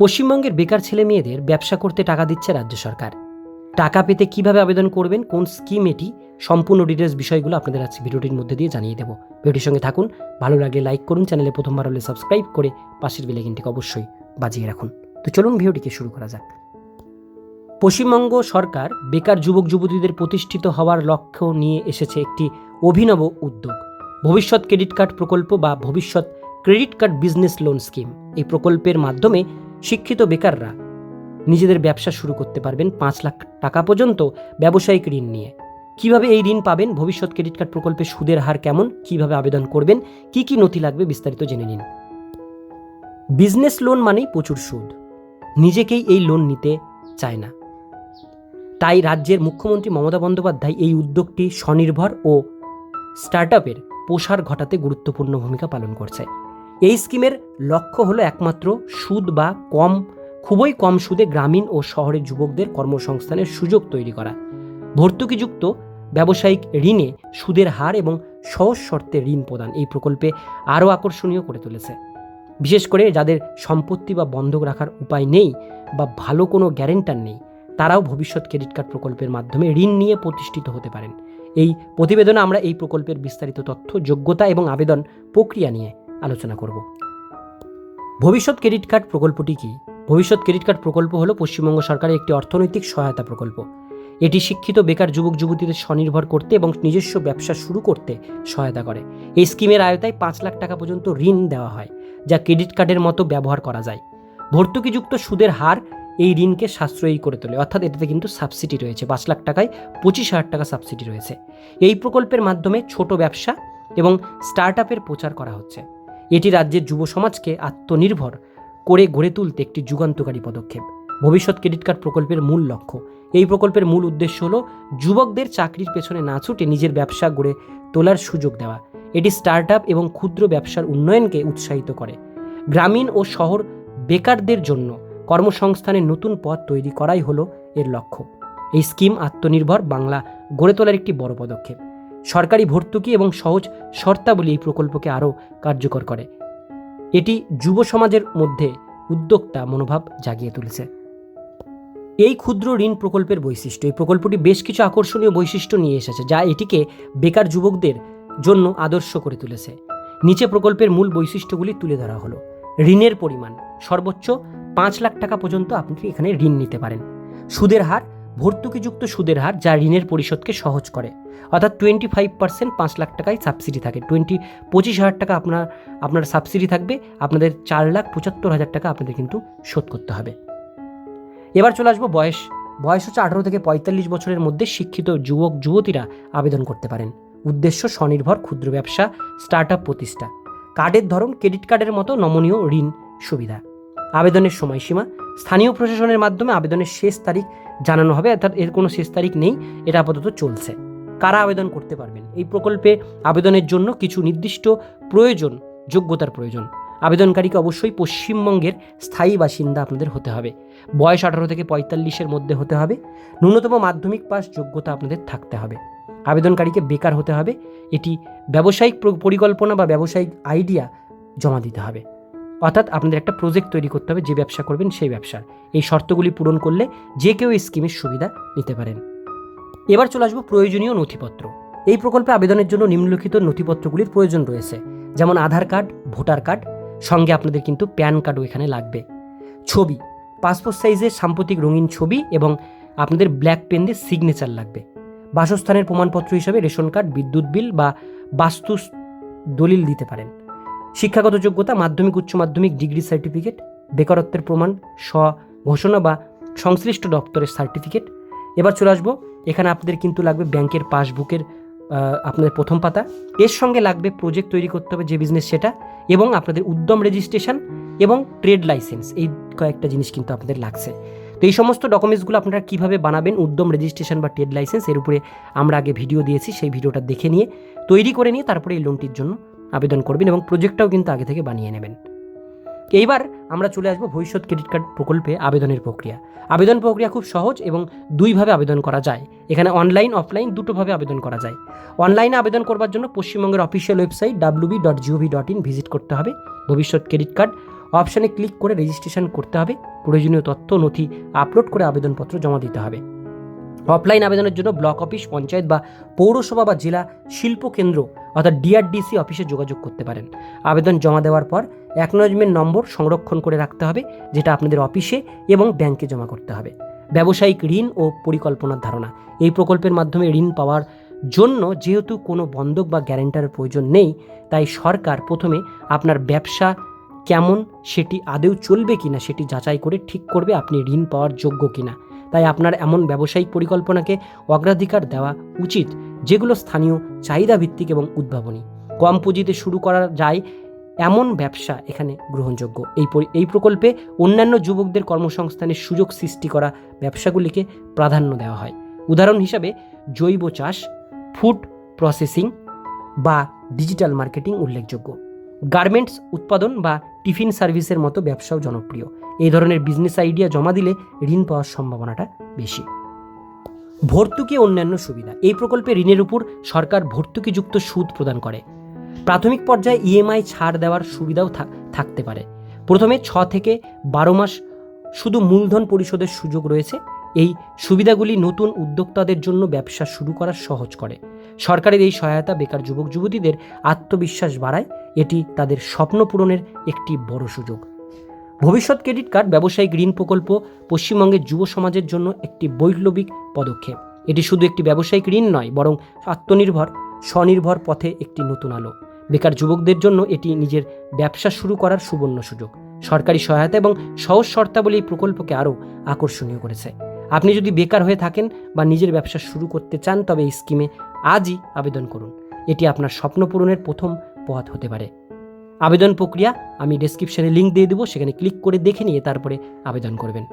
পশ্চিমবঙ্গের বেকার ছেলে মেয়েদের ব্যবসা করতে টাকা দিচ্ছে রাজ্য সরকার। টাকা পেতে কীভাবে আবেদন করবেন, কোন স্কিম এটি, সম্পূর্ণ ডিটেলস বিষয়গুলো আপনাদের আজকে ভিডিওটির মধ্যে দিয়ে জানিয়ে দেবো। ভিডিওটির সঙ্গে থাকুন, ভালো লাগলে লাইক করুন, চ্যানেলে প্রথমবার হলে সাবস্ক্রাইব করে পাশের বেলাইকিনটিকে অবশ্যই বাজিয়ে রাখুন। তো চলুন ভিডিওটিকে শুরু করা যাক। পশ্চিমবঙ্গ সরকার বেকার যুবক যুবতীদের প্রতিষ্ঠিত হওয়ার লক্ষ্য নিয়ে এসেছে একটি অভিনব উদ্যোগ। ভবিষ্যৎ ক্রেডিট কার্ড প্রকল্প বা Bhabishyat credit card business loan scheme. এই প্রকল্পের মাধ্যমে শিক্ষিত বেকাররা। নিজেদের ব্যবসা শুরু করতে পারবেন পাঁচ লাখ টাকা পর্যন্ত ব্যবসায়িক ঋণ নিয়ে। কীভাবে এই ঋণ পাবেন? ভবিষ্যৎ ক্রেডিট কার্ড প্রকল্পে সুদের হার কেমন? কীভাবে আবেদন করবেন? কি কি নথি লাগবে বিস্তারিত জেনে নিন। বিজনেস লোন মানেই প্রচুর সুদ। নিজেকেই এই লোন নিতে চায় না। তাই রাজ্যের মুখ্যমন্ত্রী মমতা বন্দ্যোপাধ্যায় এই উদ্যোগটি স্বনির্ভর ও স্টার্টআপের প্রসার ঘটাতে গুরুত্বপূর্ণ ভূমিকা পালন করছে। এই স্কিমের লক্ষ্য হলো একমাত্র সুদ বা কম, খুবই কম সুদে গ্রামীণ ও শহরের যুবকদের কর্মসংস্থানের সুযোগ তৈরি করা। ভর্তুকিযুক্ত ব্যবসায়িক ঋণে সুদের হার এবং সহজ শর্তে ঋণ প্রদান এই প্রকল্পে আরও আকর্ষণীয় করে তুলেছে। বিশেষ করে যাদের সম্পত্তি বা বন্ধক রাখার উপায় নেই বা ভালো কোনো গ্যারেন্টার নেই, তারাও ভবিষ্যৎ ক্রেডিট কার্ড প্রকল্পের মাধ্যমে ঋণ নিয়ে প্রতিষ্ঠিত হতে পারেন। এই প্রতিবেদনে আমরা এই প্রকল্পের বিস্তারিত তথ্য, যোগ্যতা এবং আবেদন প্রক্রিয়া নিয়ে আলোচনা করব। ভবিষ্যৎ ক্রেডিট কার্ড প্রকল্পটি কি? ভবিষ্যৎ ক্রেডিট কার্ড প্রকল্প হলো পশ্চিমবঙ্গ সরকারের একটি অর্থনৈতিক সহায়তা প্রকল্প। এটি শিক্ষিত, বেকার যুবক, যুবতীদের স্বনির্ভর করতে এবং নিজস্ব ব্যবসা শুরু করতে সহায়তা করে। এই স্কিমের আয়তায় পাঁচ লাখ টাকা পর্যন্ত ঋণ দেওয়া হয়, যা ক্রেডিট কার্ডের মতো ব্যবহার করা যায়। ভর্তুকিযুক্ত সুদের হার এই ঋণকে সাশ্রয়ী করে তোলে, অর্থাৎ এটাতে কিন্তু সাবসিডি রয়েছে। পাঁচ লাখ টাকায় পঁচিশ হাজার টাকা সাবসিডি রয়েছে। এই প্রকল্পের মাধ্যমে ছোট ব্যবসা এবং স্টার্ট আপের প্রচার করা হচ্ছে। এটি রাজ্যের যুব সমাজকে আত্মনির্ভর করে গড়ে তুলতে একটি যুগান্তকারী পদক্ষেপ। ভবিষ্যৎ ক্রেডিট কার্ড প্রকল্পের মূল লক্ষ্য। এই প্রকল্পের মূল উদ্দেশ্য হলো যুবকদের চাকরির পেছনে না ছুটে নিজের ব্যবসা গড়ে তোলার সুযোগ দেওয়া। এটি স্টার্ট আপ এবং ক্ষুদ্র ব্যবসার উন্নয়নকে উৎসাহিত করে। গ্রামীণ ও শহর বেকারদের জন্য কর্মসংস্থানের নতুন পথ তৈরি করাই হলো এর লক্ষ্য। এই স্কিম আত্মনির্ভর বাংলা গড়ে তোলার একটি বড় পদক্ষেপ। সরকারি ভর্তুকি এবং সহজ শর্তাবলী এই প্রকল্পকে আরও কার্যকর করে। এটি যুব সমাজের মধ্যে উদ্যোক্তা মনোভাব জাগিয়ে তুলেছে। এই ক্ষুদ্র ঋণ প্রকল্পের বৈশিষ্ট্য, এই প্রকল্পটি বেশ কিছু আকর্ষণীয় বৈশিষ্ট্য নিয়ে এসেছে, যা এটিকে বেকার যুবকদের জন্য আদর্শ করে তুলেছে। নিচে প্রকল্পের মূল বৈশিষ্ট্যগুলি তুলে ধরা হলো। ঋণের পরিমাণ, সর্বোচ্চ পাঁচ লাখ টাকা পর্যন্ত আপনি এখানে ঋণ নিতে পারেন। সুদের হার ভর্তুকিযুক্ত সুদের হার যা ঋণের পরিশোধকে সহজ করে। অর্থাৎ টোয়েন্টি ফাইভ পার্সেন্ট পাঁচ লাখ টাকায় সাবসিডি থাকে। টোয়েন্টি পঁচিশ হাজার টাকা আপনার আপনার সাবসিডি থাকবে, আপনাদের চার লাখ পঁচাত্তর হাজার টাকা আপনাদের কিন্তু শোধ করতে হবে। এবার চলে আসব বয়স। বয়স হচ্ছে আঠারো থেকে পঁয়তাল্লিশ বছরের মধ্যে শিক্ষিত যুবক, যুবতীরা আবেদন করতে পারেন। উদ্দেশ্য স্বনির্ভর, ক্ষুদ্র ব্যবসা স্টার্ট প্রতিষ্ঠা। কার্ডের ধরন ক্রেডিট কার্ডের মতো নমনীয় ঋণ সুবিধা। আবেদনের সময়সীমা। স্থানীয় প্রশাসনের মাধ্যমে আবেদনের শেষ তারিখ জানানো হবে, অর্থাৎ এর কোনো শেষ তারিখ নেই, এটা আপাতত চলছে। কারা আবেদন করতে পারবেন? এই প্রকল্পে আবেদনের জন্য কিছু নির্দিষ্ট প্রয়োজন, যোগ্যতার প্রয়োজন। আবেদনকারীকে অবশ্যই পশ্চিমবঙ্গের স্থায়ী বাসিন্দা আপনাদের হতে হবে। বয়স আঠারো থেকে পঁয়তাল্লিশের মধ্যে হতে হবে। ন্যূনতম মাধ্যমিক পাস যোগ্যতা আপনাদের থাকতে হবে। আবেদনকারীকে বেকার হতে হবে। এটি ব্যবসায়িক পরিকল্পনা বা ব্যবসায়িক আইডিয়া জমা দিতে হবে। অর্থাৎ আপনাদের একটা প্রজেক্ট তৈরি করতে হবে, যে ব্যবসা করবেন সেই ব্যবসার। এই শর্তগুলি পূরণ করলে যে কেউ এই স্কিমের সুবিধা নিতে পারেন। এবার চলে আসব প্রয়োজনীয় নথিপত্র। এই প্রকল্পে আবেদনের জন্য নিম্নলিখিত নথিপত্রগুলির প্রয়োজন রয়েছে। যেমন আধার কার্ড, ভোটার কার্ড, সঙ্গে আপনাদের কিন্তু প্যান কার্ডও এখানে লাগবে। ছবি পাসপোর্ট সাইজের সাম্প্রতিক রঙিন ছবি এবং আপনাদের ব্ল্যাক পেন দিয়ে সিগনেচার লাগবে। বাসস্থানের প্রমাণপত্র হিসাবে রেশন কার্ড, বিদ্যুৎ বিল বা বাস্তু দলিল দিতে পারেন। শিক্ষাগত যোগ্যতা, মাধ্যমিক, উচ্চ মাধ্যমিক, ডিগ্রি সার্টিফিকেট, বেকারত্বের প্রমাণ, স্ব ঘোষণা বা সংশ্লিষ্ট দপ্তরের সার্টিফিকেট। এবার চলে আসব, এখানে আপনাদের কিন্তু লাগবে ব্যাংকের পাসবুকের আপনাদের প্রথম পাতা। এর সঙ্গে লাগবে প্রজেক্ট তৈরি করতে হবে যে বিজনেস সেটা এবং আপনাদের উদ্যম রেজিস্ট্রেশন এবং ট্রেড লাইসেন্স এই কয়েকটা জিনিস কিন্তু আপনাদের লাগছে। তো এই সমস্ত ডকুমেন্টসগুলো আপনারা কীভাবে বানাবেন, উদ্যম রেজিস্ট্রেশন বা ট্রেড লাইসেন্স এর উপরে আমরা আগে ভিডিও দিয়েছি, সেই ভিডিওটা দেখে নিয়ে, তৈরি করে নিয়ে তারপরে এই লোনটির জন্য আবেদন করবেন এবং প্রজেক্টটাও কিন্তু আগে থেকে বানিয়ে নেবেন। এইবার আমরা চলে আসব ভবিষ্যৎ ক্রেডিট কার্ড প্রকল্পে আবেদনের প্রক্রিয়া। আবেদন প্রক্রিয়া খুব সহজ এবং দুইভাবে আবেদন করা যায়। এখানে অনলাইন অফলাইন দুটোভাবে আবেদন করা যায়। অনলাইনে আবেদন করবার জন্য পশ্চিমবঙ্গের official website WB dot GOV dot in visit করতে হবে। ভবিষ্যৎ ক্রেডিট কার্ড অপশানে ক্লিক করে রেজিস্ট্রেশন করতে হবে। প্রয়োজনীয় তথ্য, নথি আপলোড করে আবেদনপত্র জমা দিতে হবে। অফলাইন আবেদনের জন্য ব্লক অফিস, পঞ্চায়েত বা পৌরসভা বা জেলা শিল্প কেন্দ্র অর্থাৎ ডিআরডিসি অফিসে যোগাযোগ করতে পারেন। আবেদন জমা দেওয়ার পর অ্যাকনোলজমেন্ট নম্বর সংরক্ষণ করে রাখতে হবে, যেটা আপনাদের অফিসে এবং ব্যাংকে জমা করতে হবে। ব্যবসায়িক ঋণ ও পরিকল্পনার ধারণা। এই প্রকল্পের মাধ্যমে ঋণ পাওয়ার জন্য যেহেতু কোনো বন্ধক বা গ্যারেন্টারের প্রয়োজন নেই, তাই সরকার প্রথমে আপনার ব্যবসা কেমন, সেটি আদেও চলবে কিনা, সেটি যাচাই করে ঠিক করবে আপনি ঋণ পাওয়ার যোগ্য কিনা। তাই আপনার এমন ব্যবসায়িক পরিকল্পনাকে অগ্রাধিকার দেওয়া উচিত, যেগুলো স্থানীয় চাহিদা ভিত্তিক এবং উদ্ভাবনী। কম পুঁজিতে শুরু করা যায় এমন ব্যবসা এখানে গ্রহণযোগ্য। এই এই প্রকল্পে অন্যান্য যুবকদের কর্মসংস্থানের সুযোগ সৃষ্টি করা ব্যবসাগুলিকে প্রাধান্য দেওয়া হয়। উদাহরণ হিসাবে, জৈব চাষ, ফুড প্রসেসিং বা ডিজিটাল মার্কেটিং উল্লেখযোগ্য। গার্মেন্টস, উৎপাদন বা টিফিন সার্ভিসের মতো ব্যবসাও জনপ্রিয়। এই ধরনের বিজনেস আইডিয়া জমা দিলে ঋণ পাওয়ার সম্ভাবনাটা বেশি। ভর্তুকি অন্যান্য সুবিধা। এই প্রকল্পে ঋণের উপর সরকার ভর্তুকিযুক্ত সুদ প্রদান করে। প্রাথমিক পর্যায়ে ইএমআই ছাড় দেওয়ার সুবিধাও থাক- থাকতে পারে। প্রথমে ছ থেকে বারো মাস শুধু মূলধন পরিশোধের সুযোগ রয়েছে। এই সুবিধাগুলি নতুন উদ্যোক্তাদের জন্য ব্যবসা শুরু করা সহজ করে। সরকারের এই সহায়তা বেকার যুবক যুবতীদের আত্মবিশ্বাস বাড়ায়, এটি তাদের স্বপ্ন পূরণের একটি বড় সুযোগ। ভবিষ্যৎ ক্রেডিট কার্ড ব্যবসায়িক ঋণ প্রকল্প পশ্চিমবঙ্গের যুব সমাজের জন্য একটি বৈপ্লবিক পদক্ষেপ। এটি শুধু একটি ব্যবসায়িক ঋণ নয়, বরং আত্মনির্ভর, স্বনির্ভর পথে একটি নতুন আলো। বেকার যুবকদের জন্য এটি নিজের ব্যবসা শুরু করার সুবর্ণ সুযোগ। সরকারি সহায়তা এবং সহজ শর্তাবলী এই প্রকল্পকে আরও আকর্ষণীয় করেছে। আপনি যদি বেকার হয়ে থাকেন বা নিজের ব্যবসা শুরু করতে চান, তবে এই স্কিমে আজই আবেদন করুন। এটি আপনার স্বপ্ন পূরণের প্রথম পথ হতে পারে। আবেদন প্রক্রিয়া আমি ডেসক্রিপশনে লিঙ্ক দিয়ে দেবো, সেখানে ক্লিক করে দেখে নিয়ে তারপরে আবেদন করবেন।